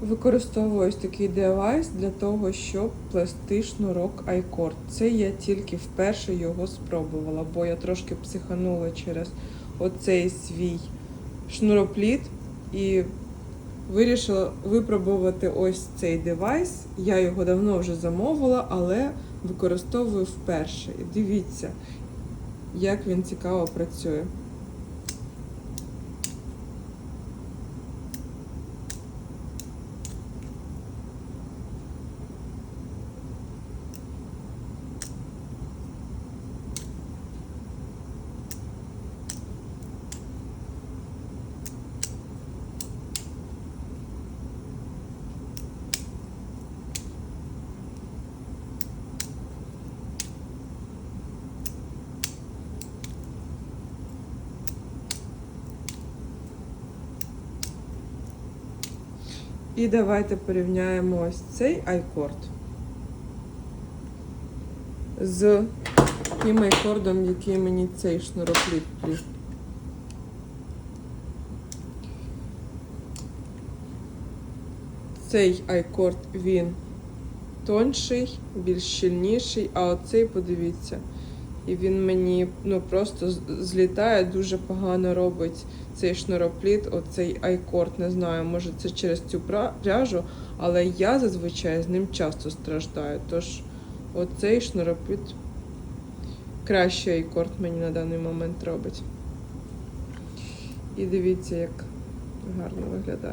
Використовую ось такий девайс для того, щоб плести шнурок iCord. Це я тільки вперше його спробувала, бо я трошки психанула через оцей свій шнуропліт і вирішила випробувати ось цей девайс. Я його давно вже замовила, але використовую вперше. І дивіться, як він цікаво працює. І давайте порівняємо ось цей айкорд з тим айкордом, який мені цей шнуропліт плів. Цей айкорд він тонший, більш щільніший, а оцей, подивіться, і він мені ну, просто злітає, дуже погано робить цей шнуропліт, оцей айкорд, не знаю, може це через цю пряжу, але я зазвичай з ним часто страждаю. Тож оцей шнуропліт кращий айкорд мені на даний момент робить. І дивіться, як гарно виглядає.